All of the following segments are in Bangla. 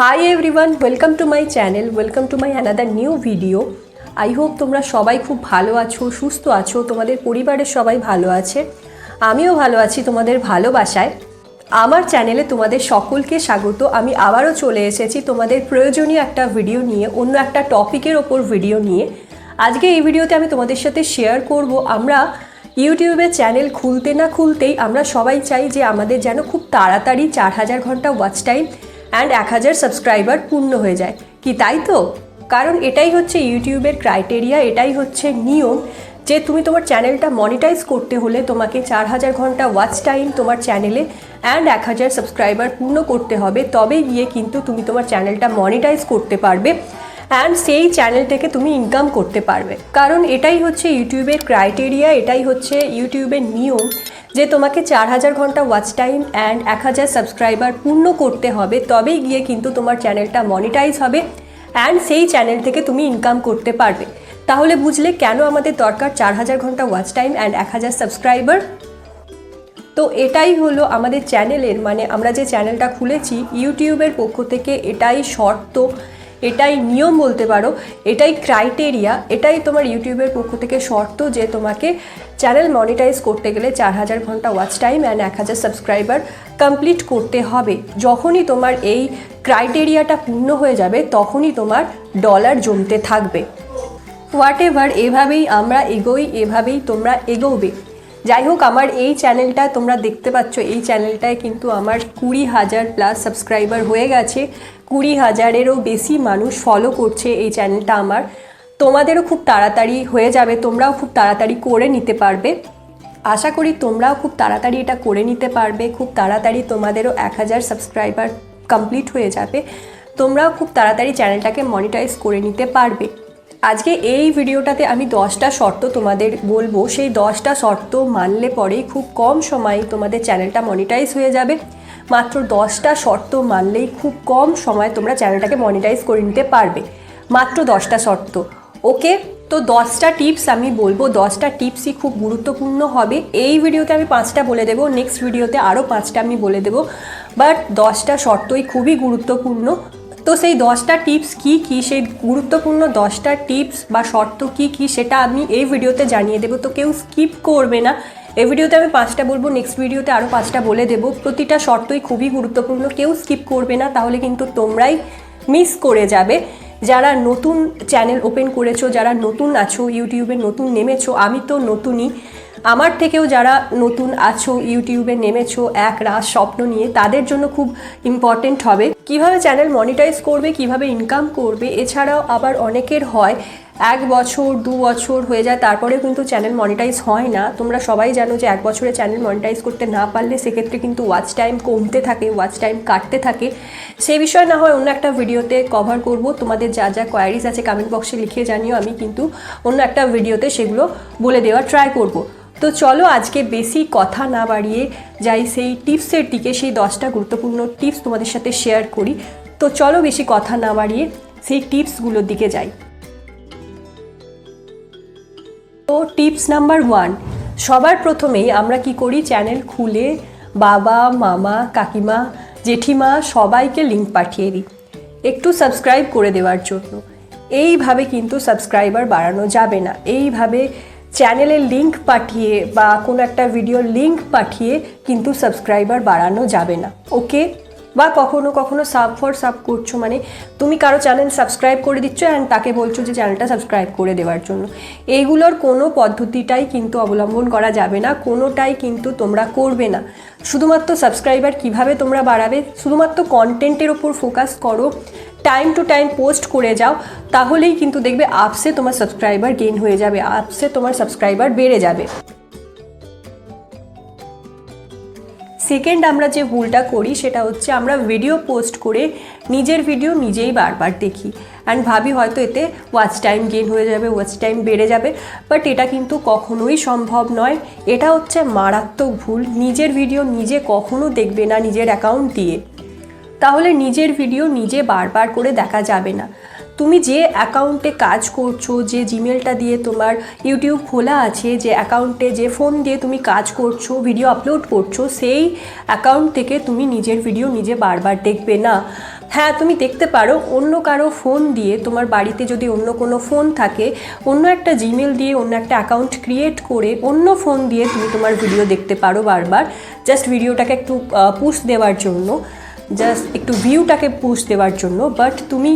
Hi everyone welcome to my channel welcome to my another new video I hope তোমরা সবাই খুব ভালো আছো, সুস্থ আছো, তোমাদের পরিবারের সবাই ভালো আছে। আমিও ভালো আছি তোমাদের ভালোবাসায়। আমার চ্যানেলে তোমাদের সকলকে স্বাগত। আমি আবারও চলে এসেছি তোমাদের প্রয়োজনীয় একটা ভিডিও নিয়ে, অন্য একটা টপিকের ওপর ভিডিও নিয়ে। আজকে এই ভিডিওতে আমি তোমাদের সাথে শেয়ার করব। আমরা ইউটিউবে চ্যানেল খুলতে না খুলতেই আমরা সবাই চাই যে আমাদের যেন খুব তাড়াতাড়ি চার হাজার ঘণ্টা ওয়াচ টাইম অ্যান্ড এক হাজার সাবস্ক্রাইবার পূর্ণ হয়ে যায়। কি তাই তো? কারণ এটাই হচ্ছে ইউটিউবের ক্রাইটেরিয়া এটাই হচ্ছে নিয়ম যে তুমি তোমার চ্যানেলটা মনিটাইজ করতে হলে তোমাকে চার হাজার ঘণ্টা ওয়াচ টাইম তোমার চ্যানেলে অ্যান্ড এক হাজার সাবস্ক্রাইবার পূর্ণ করতে হবে। তবে গিয়ে কিন্তু তুমি তোমার চ্যানেলটা মনিটাইজ করতে পারবে। অ্যান্ড সেই চ্যানেল থেকে তুমি ইনকাম করতে পারবে। কারণ এটাই হচ্ছে ইউটিউবের ক্রাইটেরিয়া এটাই হচ্ছে ইউটিউবের নিয়ম যে তোমাকে চার হাজার ঘণ্টা ওয়াচ টাইম অ্যান্ড এক হাজার সাবস্ক্রাইবার পূর্ণ করতে হবে। তবেই গিয়ে কিন্তু তোমার চ্যানেলটা মনিটাইজ হবে অ্যান্ড সেই চ্যানেল থেকে তুমি ইনকাম করতে পারবে। তাহলে বুঝলে কেন আমাদের দরকার চার হাজার ঘণ্টা ওয়াচ টাইম অ্যান্ড এক হাজার সাবস্ক্রাইবার তো এটাই হলো আমাদের চ্যানেলের মানে আমরা যে চ্যানেলটা খুলেছি, ইউটিউবের পক্ষ থেকে এটাই শর্ত। এটাই নিয়ম বলতে পারো, এটাই ক্রাইটেরিয়া এটাই তোমার ইউটিউবের পক্ষ থেকে শর্ত যে তোমাকে চ্যানেল মনিটাইজ করতে গেলে চার হাজার ঘণ্টা ওয়াচ টাইম অ্যান্ড এক হাজার সাবস্ক্রাইবার কমপ্লিট করতে হবে। যখনই তোমার এই ক্রাইটেরিয়াটা পূর্ণ হয়ে যাবে, তখনই তোমার ডলার জমতে থাকবে। হোয়াট এভার এভাবেই আমরা এগোই, এভাবেই তোমরা এগোবে। যাই হোক আমার এই চ্যানেলটা তোমরা দেখতে পাচ্ছ, এই চ্যানেলটায় কিন্তু আমার কুড়ি হাজার প্লাস সাবস্ক্রাইবার হয়ে গেছে। কুড়ি হাজারেরও বেশি মানুষ ফলো করছে এই চ্যানেলটা আমার। তোমাদেরও খুব তাড়াতাড়ি হয়ে যাবে, তোমরাও খুব তাড়াতাড়ি করে নিতে পারবে। আশা করি তোমরাও খুব তাড়াতাড়ি এটা করে নিতে পারবে, খুব তাড়াতাড়ি তোমাদেরও এক হাজার সাবস্ক্রাইবার কমপ্লিট হয়ে যাবে। তোমরাও খুব তাড়াতাড়ি চ্যানেলটাকে মনিটাইজ করে নিতে পারবে। আজকে এই ভিডিওটাতে আমি দশটা শর্ত তোমাদের বলব। সেই দশটা শর্ত মানলে পরেই খুব কম সময়ে তোমাদের চ্যানেলটা মনিটাইজ হয়ে যাবে। মাত্র দশটা শর্ত মানলেই খুব কম সময়ে তোমরা চ্যানেলটাকে মনিটাইজ করে নিতে পারবে। মাত্র দশটা শর্ত। ওকে? তো দশটা টিপস আমি বলব। দশটা টিপসই খুব গুরুত্বপূর্ণ হবে। এই ভিডিওতে আমি পাঁচটা বলে দেবো। নেক্সট ভিডিওতে আরও পাঁচটা আমি বলে দেবো। বাট দশটা শর্তই খুবই গুরুত্বপূর্ণ। তো সেই দশটা টিপস কি কি? সেই গুরুত্বপূর্ণ দশটা টিপস বা শর্ত কি কি সেটা আমি এই ভিডিওতে জানিয়ে দেবো। তো কেউ স্কিপ করবে না। এই ভিডিওতে আমি পাঁচটা বলব নেক্সট ভিডিওতে আরও পাঁচটা বলে দেবো। প্রতিটা শর্তই খুবই গুরুত্বপূর্ণ। কেউ স্কিপ করবে না, তাহলে কিন্তু তোমরাই মিস করে যাবে। যারা নতুন চ্যানেল ওপেন করেছ, যারা নতুন আছো ইউটিউবে নতুন নেমেছো, আমি তো নতুনই। আমার থেকেও যারা নতুন আছো ইউটিউবে নেমেছো, এক রাত স্বপ্ন নিয়ে, তাদের জন্য খুব ইম্পর্টেন্ট হবে। কীভাবে চ্যানেল মনিটাইজ করবে, কীভাবে ইনকাম করবে, এছাড়াও আবার অনেকের হয়, এক বছর, দু বছর হয়ে যায়, তারপরেও কিন্তু চ্যানেল মনিটাইজ হয় না। তোমরা সবাই জানো যে এক বছরে চ্যানেল মনিটাইজ করতে না পারলে সেক্ষেত্রে কিন্তু ওয়াচ টাইম কমতে থাকে ওয়াচ টাইম কাটতে থাকে। সেই বিষয়ে না হয় অন্য একটা ভিডিওতে কভার করব। তোমাদের যা যা কোয়ারিজ আছে কমেন্ট বক্সে লিখে জানিও, আমি কিন্তু অন্য একটা ভিডিওতে সেগুলো বলে দেওয়ার ট্রাই করব। তো চলো আজকে বেশি কথা না বাড়িয়ে যাই সেই টিপসের দিকে, সেই দশটা গুরুত্বপূর্ণ টিপস তোমাদের সাথে শেয়ার করি। তো চলো বেশি কথা না বাড়িয়ে সেই টিপসগুলোর দিকে যাই। তো টিপস নাম্বার ওয়ান, সবার প্রথমেই আমরা কি করি? চ্যানেল খুলে বাবা, মামা, কাকিমা, জেঠিমা সবাইকে লিঙ্ক পাঠিয়ে দিই। একটু সাবস্ক্রাইব করে দেওয়ার জন্য। এইভাবে কিন্তু সাবস্ক্রাইবার বাড়ানো যাবে না। এইভাবে চ্যানেলের লিঙ্ক পাঠিয়ে বা কোনো একটা ভিডিওর লিঙ্ক পাঠিয়ে কিন্তু সাবস্ক্রাইবার বাড়ানো যাবে না। ওকে বা কখনো কখনো সাব ফর সাব করছ মানে তুমি কারও চ্যানেল সাবস্ক্রাইব করে দিচ্ছ অ্যান্ড তাকে বলছো যে চ্যানেলটা সাবস্ক্রাইব করে দেওয়ার জন্য। এইগুলোর কোনো পদ্ধতিটাই কিন্তু অবলম্বন করা যাবে না, কোনোটাই কিন্তু তোমরা করবে না। শুধুমাত্র সাবস্ক্রাইবার কীভাবে তোমরা বাড়াবে, শুধুমাত্র কন্টেন্টের ওপর ফোকাস করো টাইম টু টাইম পোস্ট করে যাও, তাহলেই কিন্তু দেখবে আপসে তোমার সাবস্ক্রাইবার গেইন হয়ে যাবে আপসে তোমার সাবস্ক্রাইবার বেড়ে যাবে। সেকেন্ড আমরা যে ভুলটা করি, সেটা হচ্ছে আমরা ভিডিও পোস্ট করে নিজের ভিডিও নিজেই বারবার দেখি। অ্যান্ড ভাবি হয়তো এতে ওয়াচ টাইম গেন হয়ে যাবে ওয়াচ টাইম বেড়ে যাবে বাট এটা কিন্তু কখনোই সম্ভব নয়। এটা হচ্ছে মারাত্মক ভুল, নিজের ভিডিও নিজে কখনো দেখবে না নিজের অ্যাকাউন্ট দিয়ে। তাহলে নিজের ভিডিও নিজে বারবার করে দেখা যাবে না। তুমি যে অ্যাকাউন্টে কাজ করছ, যে জিমেলটা দিয়ে তোমার ইউটিউব খোলা আছে, যে অ্যাকাউন্টে যে ফোন দিয়ে তুমি কাজ করছ ভিডিও আপলোড করছ, সেই অ্যাকাউন্ট থেকে তুমি নিজের ভিডিও নিজে বারবার দেখবে না। হ্যাঁ তুমি দেখতে পারো, অন্য কারও ফোন দিয়ে তোমার বাড়িতে যদি অন্য কোনো ফোন থাকে, অন্য একটা জিমেল দিয়ে অন্য একটা অ্যাকাউন্ট ক্রিয়েট করে অন্য ফোন দিয়ে তুমি তোমার ভিডিও দেখতে পারো বারবার। জাস্ট ভিডিওটাকে একটু পুশ দেওয়ার জন্য জাস্ট একটু ভিউটাকে পুশ দেওয়ার জন্য বাট তুমি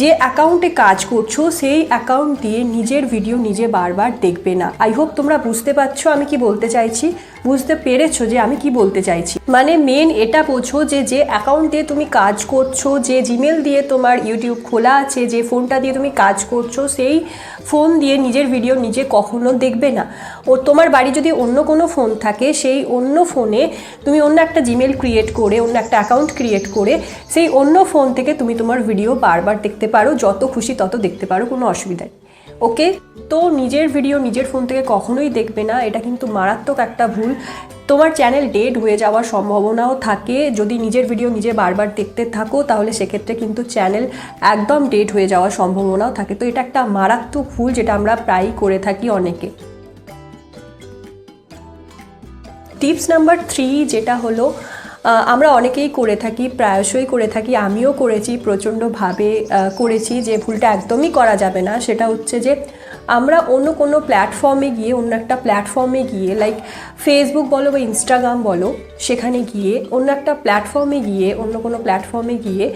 যে অ্যাকাউন্টে কাজ করছ, সেই অ্যাকাউন্ট দিয়ে নিজের ভিডিও নিজে বারবার দেখবে না। আই হোপ তোমরা বুঝতে পারছ আমি কি বলতে চাইছি। বুঝতে পেরেছ যে আমি কি বলতে চাইছি। মানে মেন এটা বোঝো যে যে অ্যাকাউন্ট দিয়ে তুমি কাজ করছ, যে জিমেল দিয়ে তোমার ইউটিউব খোলা আছে, যে ফোনটা দিয়ে তুমি কাজ করছ, সেই ফোন দিয়ে নিজের ভিডিও নিজে কখনো দেখবে না। ও তোমার বাড়ি যদি অন্য কোনো ফোন থাকে, সেই অন্য ফোনে তুমি অন্য একটা জিমেল ক্রিয়েট করে, অন্য একটা অ্যাকাউন্ট ক্রিয়েট করে, সেই অন্য ফোন থেকে তুমি তোমার ভিডিও বারবার দেখতে পারো, যত খুশি তত দেখতে পারো, কোনো অসুবিধা নেই। ওকে? তো নিজের ভিডিও নিজের ফোন থেকে কখনোই দেখবে না, এটা কিন্তু মারাত্মক একটা ভুল। তোমার চ্যানেল ডেড হয়ে যাওয়ার সম্ভাবনাও থাকে। যদি নিজের ভিডিও নিজে বারবার দেখতে থাকো, তাহলে সেক্ষেত্রে কিন্তু চ্যানেল একদম ডেড হয়ে যাওয়ার সম্ভাবনাও থাকে। তো এটা একটা মারাত্মক ভুল যেটা আমরা প্রায়ই করে থাকি অনেকে। টিপস নাম্বার থ্রি যেটা হলো আমরা অনেকেই করে থাকি, প্রায়শই করে থাকি, আমিও করেছি, প্রচণ্ডভাবে করেছি যে ভুলটা একদমই করা যাবে না। সেটা হচ্ছে যে আমরা অন্য কোনো প্ল্যাটফর্মে গিয়ে, অন্য একটা প্ল্যাটফর্মে গিয়ে লাইক ফেসবুক বলো বা ইনস্টাগ্রাম বলো, সেখানে গিয়ে, অন্য একটা প্ল্যাটফর্মে গিয়ে, অন্য কোনো প্ল্যাটফর্মে গিয়ে,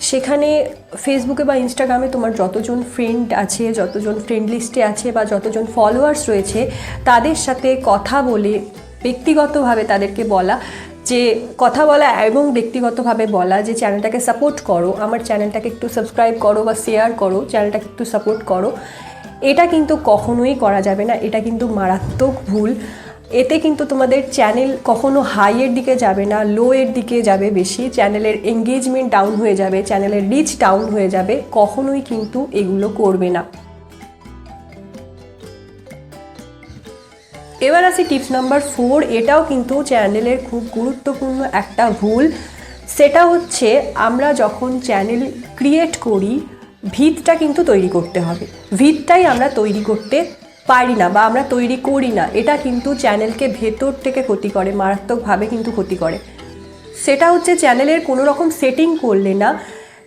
সেখানে ফেসবুকে বা ইনস্টাগ্রামে তোমার যতজন ফ্রেন্ড আছে, যতজন ফ্রেন্ড লিস্টে আছে বা যতজন ফলোয়ার্স রয়েছে, তাদের সাথে কথা বলে, ব্যক্তিগতভাবে তাদেরকে বলা যে কথা বলা এবং ব্যক্তিগতভাবে বলা, যে চ্যানেলটাকে সাপোর্ট করো, আমার চ্যানেলটাকে একটু সাবস্ক্রাইব করো বা শেয়ার করো চ্যানেলটাকে একটু সাপোর্ট করো, এটা কিন্তু কখনোই করা যাবে না, এটা কিন্তু মারাত্মক ভুল। এতে কিন্তু তোমাদের চ্যানেল কখনো হাইয়ের দিকে যাবে না লো এর দিকে যাবে বেশি চ্যানেলের এঙ্গেজমেন্ট ডাউন হয়ে যাবে চ্যানেলের রিচ ডাউন হয়ে যাবে, কখনোই কিন্তু এগুলো করবে না। এবার আসি টিপস নাম্বার ফোর, এটাও কিন্তু চ্যানেলের খুব গুরুত্বপূর্ণ একটা ভুল। সেটা হচ্ছে আমরা যখন চ্যানেল ক্রিয়েট করি, ভিতটা কিন্তু তৈরি করতে হবে। ভিতটাই আমরা তৈরি করতে পারি না বা আমরা তৈরি করি না। এটা কিন্তু চ্যানেলকে ভেতর থেকে ক্ষতি করে, মারাত্মকভাবে কিন্তু ক্ষতি করে। সেটা হচ্ছে চ্যানেলের কোনো রকম সেটিং করলে না,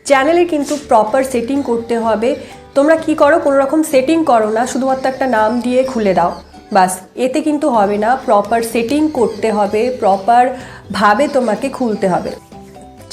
চ্যানেলে কিন্তু প্রপার সেটিং করতে হবে। তোমরা কি করো কোনো রকম সেটিং করো না, শুধুমাত্র একটা নাম দিয়ে খুলে দাও। বাস এতে কিন্তু হবে না। প্রপার সেটিং করতে হবে প্রপারভাবে তোমাকে খুলতে হবে।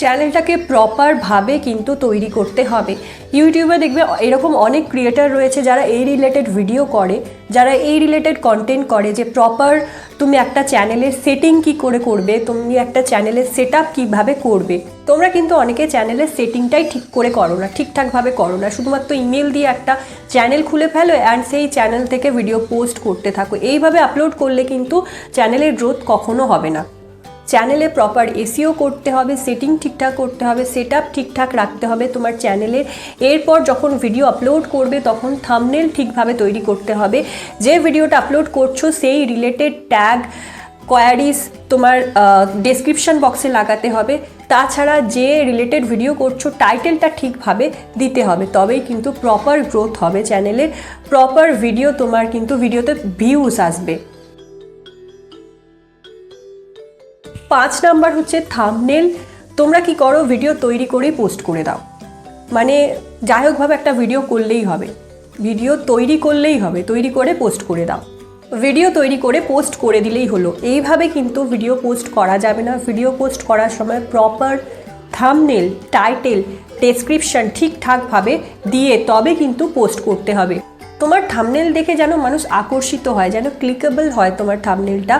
চ্যানেলটাকে প্রপারভাবে কিন্তু তৈরি করতে হবে। ইউটিউবে দেখবে এরকম অনেক ক্রিয়েটার রয়েছে যারা এই রিলেটেড ভিডিও করে, যারা এই রিলেটেড কন্টেন্ট করে যে প্রপার তুমি একটা চ্যানেলের সেটিং কি করে করবে, তুমি একটা চ্যানেলের সেট আপ কীভাবে করবে। তোমরা কিন্তু অনেকে চ্যানেলের সেটিংটাই ঠিক করে করো না, ঠিকঠাকভাবে করো না। শুধুমাত্র ইমেল দিয়ে একটা চ্যানেল খুলে ফেলো অ্যান্ড সেই চ্যানেল থেকে ভিডিও পোস্ট করতে থাকো। এইভাবে আপলোড করলে কিন্তু চ্যানেলের গ্রোথ কখনো হবে না। চ্যানেলে প্রপার এসিও করতে হবে সেটিং ঠিকঠাক করতে হবে সেট ঠিকঠাক রাখতে হবে তোমার চ্যানেলের এরপর যখন ভিডিও আপলোড করবে, তখন থামনেল ঠিকভাবে তৈরি করতে হবে। যে ভিডিওটা আপলোড করছ, সেই রিলেটেড ট্যাগ কোয়ারিজ তোমার ডেসক্রিপশন বক্সে লাগাতে হবে। তাছাড়া যে রিলেটেড ভিডিও করছ টাইটেলটা ঠিকভাবে দিতে হবে। তবেই কিন্তু প্রপার গ্রোথ হবে চ্যানেলের প্রপার ভিডিও তোমার কিন্তু ভিডিওতে ভিউজ আসবে। পাঁচ নাম্বার হচ্ছে থামনেল। তোমরা কি করো ভিডিও তৈরি করেই পোস্ট করে দাও। মানে যাই হোকভাবে একটা ভিডিও করলেই হবে। ভিডিও তৈরি করলেই হবে, তৈরি করে পোস্ট করে দাও। ভিডিও তৈরি করে পোস্ট করে দিলেই হলো। এইভাবে কিন্তু ভিডিও পোস্ট করা যাবে না। ভিডিও পোস্ট করার সময় প্রপার থামনেল টাইটেল ডেসক্রিপশন ঠিকঠাকভাবে দিয়ে তবে কিন্তু পোস্ট করতে হবে। তোমার থামনেল দেখে যেন মানুষ আকর্ষিত হয়, যেন ক্লিকেবল হয় তোমার থামনেলটা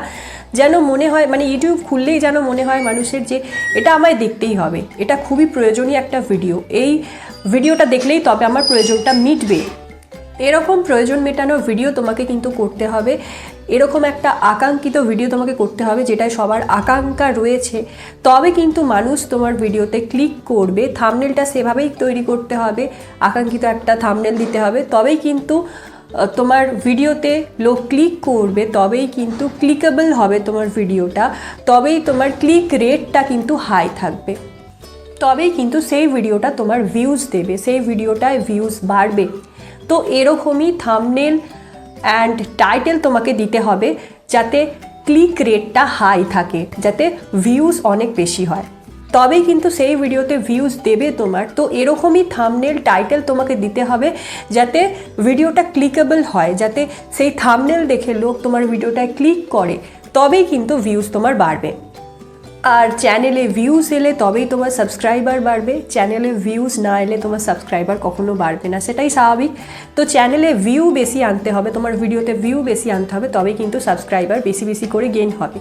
যেন মনে হয় মানে ইউটিউব খুললেই যেন মনে হয় মানুষের যে এটা আমায় দেখতেই হবে। এটা খুবই প্রয়োজনীয় একটা ভিডিও এই ভিডিওটা দেখলেই তবে আমার প্রয়োজনটা মিটবে। এরকম প্রয়োজন মেটানোর ভিডিও তোমাকে কিন্তু করতে হবে। এরকম একটা আকাঙ্ক্ষিত ভিডিও তোমাকে করতে হবে, যেটায় সবার আকাঙ্ক্ষা রয়েছে। তবে কিন্তু মানুষ তোমার ভিডিওতে ক্লিক করবে থামনেলটা সেভাবেই তৈরি করতে হবে, আকাঙ্ক্ষিত একটা থামনেল দিতে হবে। তবেই কিন্তু তোমার ভিডিওতে লোক ক্লিক করবে, তবেই কিন্তু ক্লিকেবল হবে তোমার ভিডিওটা, তবেই তোমার ক্লিক রেটটা কিন্তু হাই থাকবে। তবেই কিন্তু সেই ভিডিওটা তোমার ভিউজ দেবে, সেই ভিডিওটায় ভিউজ বাড়বে। তো এরকমই থামনেল অ্যান্ড টাইটেল তোমাকে দিতে হবে, যাতে ক্লিক রেটটা হাই থাকে, যাতে ভিউজ অনেক বেশি হয়। তবেই কিন্তু সেই ভিডিওতে ভিউজ দেবে তোমার। তো এরকমই থামনেল টাইটেল তোমাকে দিতে হবে যাতে ভিডিওটা ক্লিকেবল হয়, যাতে সেই থামনেল দেখে লোক তোমার ভিডিওটায় ক্লিক করে, তবেই কিন্তু ভিউজ তোমার বাড়বে। আর চ্যানেলে ভিউজ এলে তবেই তোমার সাবস্ক্রাইবার বাড়বে। চ্যানেলে ভিউজ না এলে তোমার সাবস্ক্রাইবার কখনো বাড়বে না, সেটাই স্বাভাবিক। তো চ্যানেলে ভিউ বেশি আনতে হবে, তোমার ভিডিওতে ভিউ বেশি আনতে হবে, তবেই কিন্তু সাবস্ক্রাইবার বেশি বেশি করে গেইন হবে।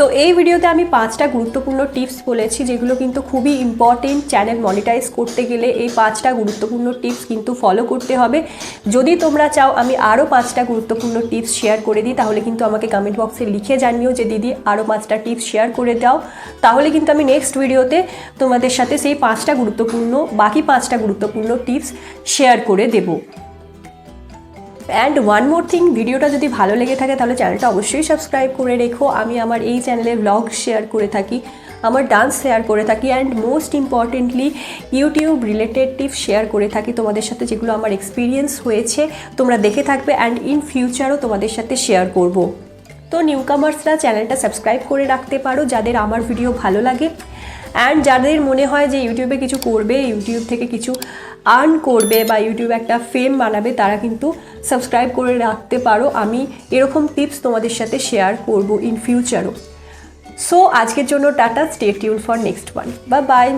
তো এই ভিডিওতে আমি পাঁচটা গুরুত্বপূর্ণ টিপস বলেছি, যেগুলো কিন্তু খুবই ইম্পর্টেন্ট চ্যানেল মনিটাইজ করতে গেলে এই পাঁচটা গুরুত্বপূর্ণ টিপস কিন্তু ফলো করতে হবে। যদি তোমরা চাও আমি আরও পাঁচটা গুরুত্বপূর্ণ টিপস শেয়ার করে দিই, তাহলে কিন্তু আমাকে কমেন্ট বক্সে লিখে জানিও যে দিদি আরও পাঁচটা টিপস শেয়ার করে দাও। তাহলে কিন্তু আমি নেক্সট ভিডিওতে তোমাদের সাথে সেই পাঁচটা গুরুত্বপূর্ণ, বাকি পাঁচটা গুরুত্বপূর্ণ টিপস শেয়ার করে দেবো। অ্যান্ড ওয়ান মোর থিং ভিডিওটা যদি ভালো লেগে থাকে, তাহলে চ্যানেলটা অবশ্যই সাবস্ক্রাইব করে রেখো। আমি আমার এই চ্যানেলে ব্লগ শেয়ার করে থাকি, আমার ডান্স শেয়ার করে থাকি and most importantly YouTube related tips share করে থাকি তোমাদের সাথে, যেগুলো আমার এক্সপিরিয়েন্স হয়েছে, তোমরা দেখে থাকবে অ্যান্ড ইন ফিউচারও তোমাদের সাথে শেয়ার করব। তো নিউকামার্সরা চ্যানেলটা সাবস্ক্রাইব করে রাখতে পারো, যাদের আমার ভিডিও ভালো লাগে। অ্যান্ড যাদের মনে হয় যে ইউটিউবে কিছু করবে ইউটিউব থেকে কিছু আর্ন করবে বা ইউটিউবে একটা ফেম বানাবে, তারা কিন্তু সাবস্ক্রাইব করে রাখতে পারো। আমি এরকম টিপস তোমাদের সাথে শেয়ার করব ইন ফিউচারও সো আজকের জন্য tata stay tune for next one বা বাই